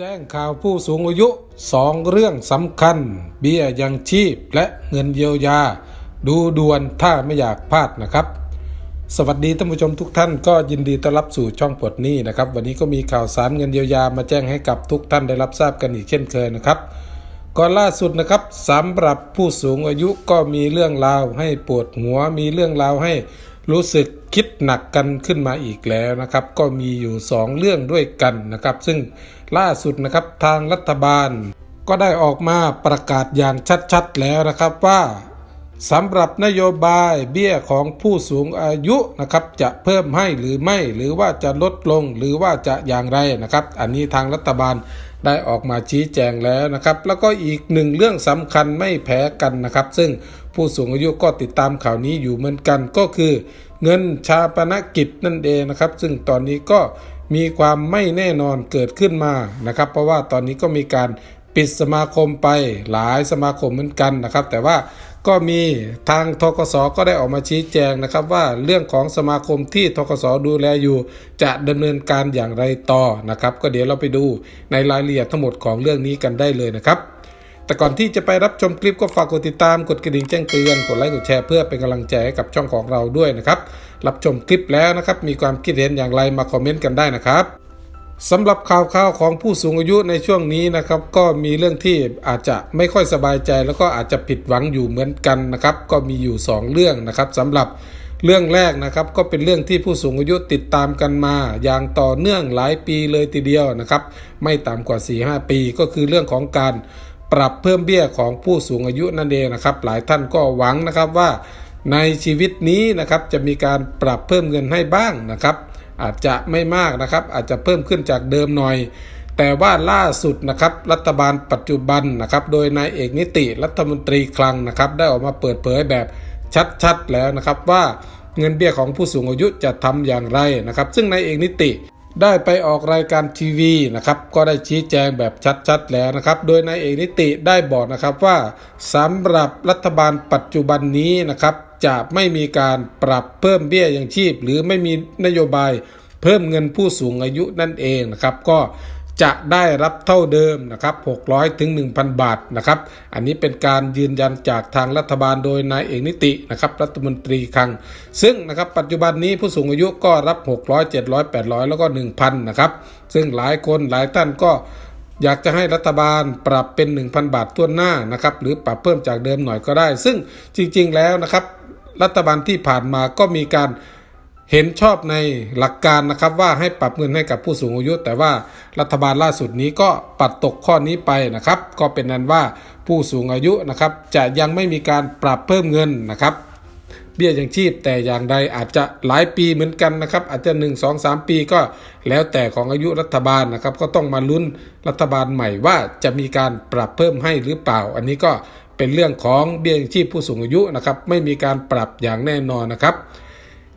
แจ้งข่าวผู้สูงอายุสองเรื่องสำคัญ เบี้ยยังชีพและเงินเยียวยา ดูด่วนถ้าไม่อยากพลาดนะครับ สวัสดีท่านผู้ชมทุกท่านก็ยินดีต้อนรับสู่ช่องปลดหนี้นะครับ วันนี้ก็มีข่าวสารเงินเยียวยามาแจ้งให้กับทุกท่านได้รับทราบกันอีกเช่นเคยนะครับก่อนล่าสุดนะครับสำหรับผู้สูงอายุก็มีเรื่องราวให้ปวดหัวมีเรื่องราวให้ รู้สึกคิดหนักกันขึ้นมาอีกแล้วนะครับ ก็มีอยู่ 2 เรื่องด้วยกันนะครับ ซึ่งล่าสุดนะครับทางรัฐบาล ก็ได้ออกมาประกาศอย่างชัดๆแล้วนะครับว่า สำหรับนโยบายเบี้ยของผู้สูงอายุนะครับจะเพิ่มให้หรือไม่หรือว่าจะลดลงหรือว่าจะอย่างไรนะครับ อันนี้ทางรัฐบาลได้ออกมาชี้แจงแล้วนะครับ แล้วก็อีกหนึ่งเรื่องสำคัญไม่แพ้กันนะครับ ซึ่งผู้สูงอายุก็ติดตามข่าวนี้อยู่เหมือนกันก็คือ เงินชาปนกิจนั่นเองนะครับ ซึ่งตอนนี้ก็มีความไม่แน่นอนเกิดขึ้นมานะครับ เพราะว่าตอนนี้ก็มีการปิดสมาคมไปหลายสมาคมเหมือนกันนะครับ แต่ว่า ก็มีทางทกสก็ได้ออกมาชี้แจงนะครับว่าเรื่องของสมาคมที่ทกสดูแลอยู่ จะดำเนินการอย่างไรต่อนะครับ ก็เดี๋ยวเราไปดูในรายละเอียดทั้งหมดของเรื่องนี้กันได้เลยนะครับ แต่ก่อนที่จะไปรับชมคลิปก็ฝากกดติดตามกดกระดิ่งแจ้งเตือนกดไลค์กดแชร์เพื่อเป็นกำลังใจให้กับช่องของเราด้วยนะครับรับชมคลิปแล้วนะครับมีความคิดเห็นอย่างไรมาคอมเมนต์กันได้นะครับ สำหรับข่าวข่าวของผู้สูงอายุในช่วงนี้นะครับ ก็มีเรื่องที่อาจจะไม่ค่อยสบายใจ แล้วก็อาจจะผิดหวังอยู่เหมือนกันนะครับ ก็มีอยู่ 2 เรื่องนะครับสำหรับเรื่องแรกนะครับก็เป็นเรื่องที่ผู้สูงอายุติดตามกันมา อย่างต่อเนื่องหลายปีเลยทีเดียวนะครับ ไม่ต่ำกว่า 4-5 ปีก็คือเรื่องของการปรับเพิ่มเบี้ยของผู้สูงอายุนั่นเองนะครับ หลายท่านก็หวังนะครับว่าในชีวิตนี้นะครับจะมีการปรับเพิ่มเงินให้บ้างนะครับ อาจจะไม่มากนะครับ อาจจะเพิ่มขึ้นจากเดิมหน่อย แต่ว่าล่าสุดนะครับรัฐบาลปัจจุบันนะครับ โดยนายเอกนิติรัฐมนตรีคลังนะครับ ได้ออกมาเปิดเผยแบบชัดๆแล้วนะครับว่าเงินเบี้ยของผู้สูงอายุจะทำอย่างไรนะครับ ซึ่งนายเอกนิติได้ไปออกรายการทีวีนะครับ ก็ได้ชี้แจงแบบชัดๆแล้วนะครับ โดยนายเอกนิติได้บอกนะครับว่าสำหรับรัฐบาลปัจจุบันนี้นะครับ จะไม่มีการปรับเพิ่มเบี้ยยังชีพ หรือไม่มีนโยบายเพิ่มเงินผู้สูงอายุนั่นเองนะครับก็จะได้รับเท่าเดิมนะครับ600ถึง1,000 บาทนะครับ อันนี้เป็นการยืนยันจากทางรัฐบาลโดยนายเอกนิตินะครับรัฐมนตรีคลัง ซึ่งนะครับปัจจุบันนี้ผู้สูงอายุก็รับ 600 700 800 แล้วก็ 1,000 นะครับ ซึ่งหลายคนหลายท่านก็อยากจะให้รัฐบาลปรับเป็น 1,000 บาททั่วหน้านะครับ หรือปรับเพิ่มจากเดิมหน่อยก็ได้ ซึ่งจริง ๆ แล้วนะครับ รัฐบาลที่ผ่านมาก็มีการเห็นชอบในหลักการนะครับว่าให้ปรับเงินให้กับผู้สูงอายุ แต่ว่ารัฐบาลล่าสุดนี้ก็ปัดตกข้อนี้ไปนะครับ ก็เป็นนั้นว่าผู้สูงอายุนะครับ จะยังไม่มีการปรับเพิ่มเงินนะครับเบี้ยยังชีพแต่อย่างใดอาจจะหลายปีเหมือนกันนะครับ อาจจะ 1 2 3 ปีก็แล้วแต่ของอายุรัฐบาลนะครับ ก็ต้องมาลุ้นรัฐบาลใหม่ว่าจะมีการปรับเพิ่มให้หรือเปล่า อันนี้ก็ เป็นเรื่องของเบี้ยยังชีพผู้สูงอายุนะครับไม่มีการปรับอย่างแน่นอนนะครับ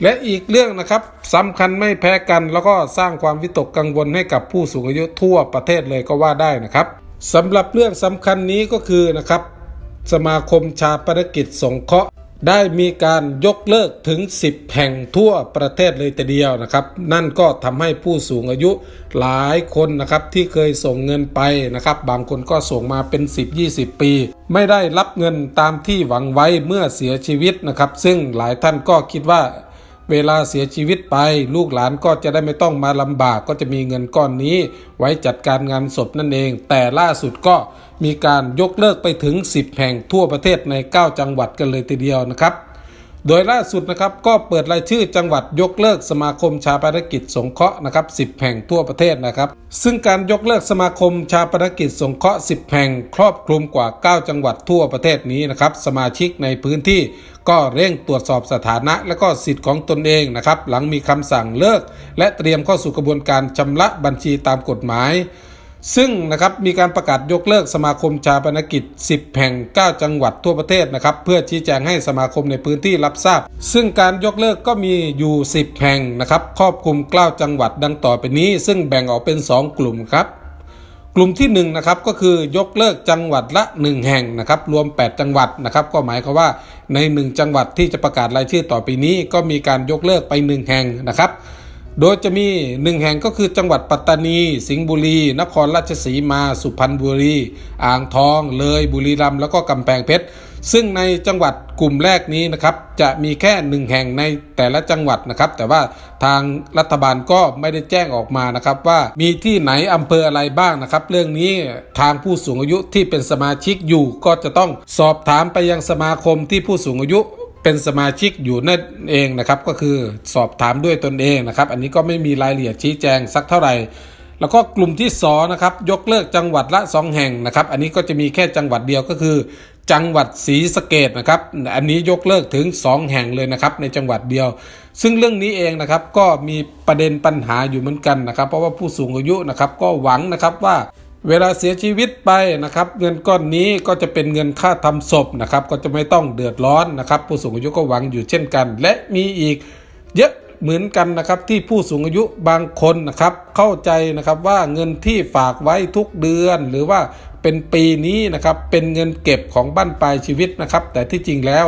และอีกเรื่องนะครับสำคัญไม่แพ้กัน แล้วก็สร้างความวิตกกังวลให้กับผู้สูงอายุทั่วประเทศเลยก็ว่าได้นะครับสำหรับเรื่องสำคัญนี้ก็คือนะครับสมาคมชาปนกิจสงเคราะห์ ได้มีการยกเลิกถึง 10 แห่งทั่วประเทศเลยแต่เดียวนะครับ นั่นก็ทำให้ผู้สูงอายุหลายคนนะครับที่เคยส่งเงินไปนะครับ บางคนก็ส่งมาเป็น 10-20 ปี ไม่ได้รับเงินตามที่หวังไว้เมื่อเสียชีวิตนะครับ ซึ่งหลายท่านก็คิดว่า เวลาเสียชีวิตไป ลูกหลานก็จะได้ไม่ต้องมาลำบากก็จะมีเงินก้อนนี้ ไว้จัดการงานศพนั่นเอง แต่ล่าสุดก็มีการยกเลิกไปถึง 10 แห่งทั่วประเทศใน 9 จังหวัดกันเลยทีเดียวนะครับโดยล่าสุดนะครับก็เปิดรายชื่อจังหวัดยกเลิกสมาคมชาปนกิจสงเคราะห์นะครับ10 แห่งทั่วประเทศนะครับ ซึ่งการยกเลิกสมาคมชาปนกิจสงเคราะห์10 แห่ง ครอบคลุมกว่า 9 จังหวัดทั่วประเทศนี้นะครับสมาชิกในพื้นที่ ก็เร่งตรวจสอบสถานะและก็สิทธิ์ของตนเองนะครับ หลังมีคำสั่งเลิก และเตรียมเข้าสู่กระบวนการชำระบัญชีตามกฎหมาย ซึ่งนะครับมีการประกาศยกเลิกสมาคมชาปนกิจ 10 แห่ง 9 จังหวัดทั่วประเทศนะครับ เพื่อชี้แจงให้สมาคมในพื้นที่รับทราบ ซึ่งการยกเลิกก็มีอยู่ 10 แห่งนะครับครอบคลุม 9 จังหวัดดังต่อไปนี้ ซึ่งแบ่งออกเป็น 2 กลุ่มครับ กลุ่มที่1นะครับก็คือยกเลิกจังหวัดละ 1 แห่งนะครับรวม 8 จังหวัดนะครับก็หมายความว่าใน 1 จังหวัดที่จะประกาศรายชื่อต่อไปนี้ ก็มีการยกเลิกไป 1 แห่งนะครับ โดยจะมีหนึ่งแห่งก็คือจังหวัดปัตตานี สิงห์บุรี นครราชสีมา สุพรรณบุรี อ่างทอง เลยบุรีรัมย์แล้วก็กำแพงเพชร ซึ่งในจังหวัดกลุ่มแรกนี้นะครับจะมีแค่หนึ่งแห่งในแต่ละจังหวัดนะครับ แต่ว่าทางรัฐบาลก็ไม่ได้แจ้งออกมานะครับว่ามีที่ไหนอำเภออะไรบ้างนะครับ เรื่องนี้ทางผู้สูงอายุที่เป็นสมาชิกอยู่ ก็จะต้องสอบถามไปยังสมาคมที่ผู้สูงอายุเป็นสมาชิกอยู่นั่นเองนะครับก็คือสอบถามด้วยตนเองนะครับ อันนี้ก็ไม่มีรายละเอียดชี้แจงสักเท่าไหร่ แล้วก็กลุ่มที่สองนะครับยกเลิกจังหวัดละ 2 แห่งนะครับ อันนี้ก็จะมีแค่จังหวัดเดียวก็คือ จังหวัดศรีสะเกดนะครับ อันนี้ยกเลิกถึง 2 แห่งเลยนะครับในจังหวัดเดียว ซึ่งเรื่องนี้เองนะครับก็มีประเด็นปัญหาอยู่เหมือนกันนะครับ เพราะว่าผู้สูงอายุนะครับก็หวังนะครับว่าเวลาเสียชีวิตไปนะครับเงินก้อนนี้ก็จะเป็นเงินค่าทำศพนะครับก็จะไม่ต้องเดือดร้อนนะครับ ผู้สูงอายุก็หวังอยู่เช่นกัน และมีอีกเยอะเหมือนกันนะครับที่ผู้สูงอายุบางคนนะครับเข้าใจนะครับว่าเงินที่ฝากไว้ทุกเดือน หรือว่า เป็นปีนี้นะครับ เป็นเงินเก็บของบ้านปลายชีวิตนะครับ แต่ที่จริงแล้ว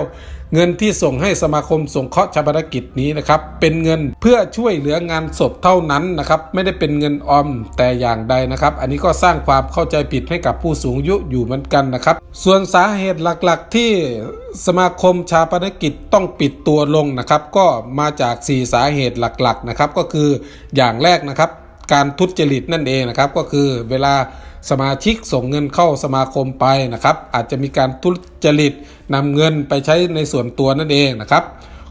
เงินที่ส่งให้สมาคมสงเคราะห์ชาปนกิจนี้นะครับ เป็นเงินเพื่อช่วยเหลืองานศพเท่านั้นนะครับ ไม่ได้เป็นเงินออมแต่อย่างใดนะครับ อันนี้ก็สร้างความเข้าใจผิดให้กับผู้สูงอายุอยู่เหมือนกันนะครับ ส่วนสาเหตุหลักๆ ที่สมาคมชาปนกิจต้องปิดตัวลงนะครับ ก็มาจาก 4 สาเหตุหลักๆนะครับก็คืออย่างแรกนะครับ การทุจริตนั่นเองนะครับก็คือเวลา สมาชิกส่งเงินเข้าสมาคมไปนะครับ อาจจะมีการทุจริตนำเงินไปใช้ในส่วนตัวนั่นเองนะครับ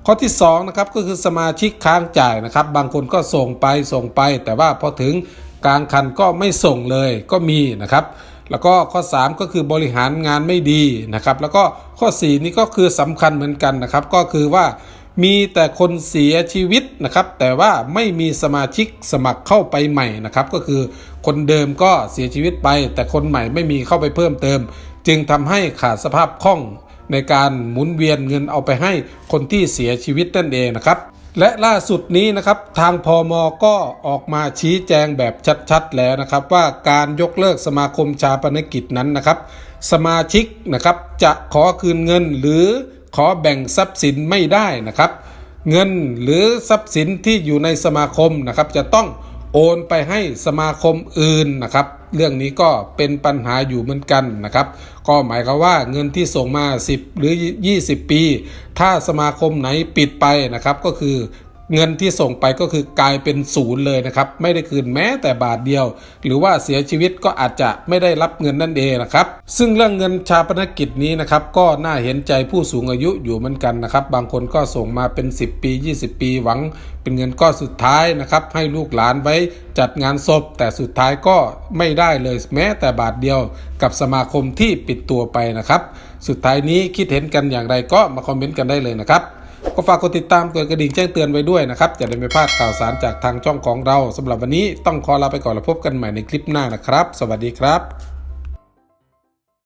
ข้อที่2นะครับก็คือสมาชิกค้างจ่ายนะครับ บางคนก็ส่งไปส่งไป แต่ว่าพอถึงกลางคันก็ไม่ส่งเลยก็มีนะครับ แล้วก็ข้อ 3 ก็คือบริหารงานไม่ดีนะครับ แล้วก็ข้อ 4 นี่ก็คือสำคัญเหมือนกันนะครับ ก็คือว่า มีแต่คนเสียชีวิตนะครับ แต่ว่าไม่มีสมาชิกสมัครเข้าไปใหม่นะครับ ก็คือคนเดิมก็เสียชีวิตไป แต่คนใหม่ไม่มีเข้าไปเพิ่มเติม จึงทำให้ขาดสภาพคล่องในการหมุนเวียนเงินเอาไปให้คนที่เสียชีวิตนั่นเองนะครับ และล่าสุดนี้นะครับทางพอมก็ออกมาชี้แจงแบบชัดๆแล้วนะครับ ว่าการยกเลิกสมาคมชาปนกิจนั้นนะครับ สมาชิกนะครับจะขอคืนเงินหรือ ขอแบ่งทรัพย์สินไม่ได้นะครับ เงินหรือทรัพย์สินที่อยู่ในสมาคมนะครับ จะต้องโอนไปให้สมาคมอื่นนะครับ เรื่องนี้ก็เป็นปัญหาอยู่เหมือนกันนะครับ ก็หมายความว่าเงินที่ส่งมา 10 หรือ 20 ปี ถ้าสมาคมไหนปิดไปนะครับ ก็คือ เงินที่ส่งไปก็คือกลายเป็นศูนย์เลยนะครับ ไม่ได้คืนแม้แต่บาทเดียว หรือว่าเสียชีวิตก็อาจจะไม่ได้รับเงินนั่นเองนะครับ ซึ่งเรื่องเงินชาปนกิจนี้นะครับ ก็น่าเห็นใจผู้สูงอายุอยู่เหมือนกันนะครับ บางคนก็ส่งมาเป็น 10 ปี 20 ปีหวัง เป็นเงินก้อนสุดท้ายนะครับ ให้ลูกหลานไว้จัดงานศพ แต่สุดท้ายก็ไม่ได้เลยแม้แต่บาทเดียวกับสมาคมที่ปิดตัวไปนะครับ สุดท้ายนี้คิดเห็นกันอย่างไรก็มาคอมเมนต์กันได้เลยนะครับ ก็ฝากกดติดตามกดกระดิ่งแจ้งเตือนไว้ด้วยนะครับจะได้ไม่พลาดข่าวสารจากทางช่องของเราสำหรับวันนี้ต้องขอลาไปก่อนแล้วพบกันใหม่ในคลิปหน้านะครับ สวัสดีครับ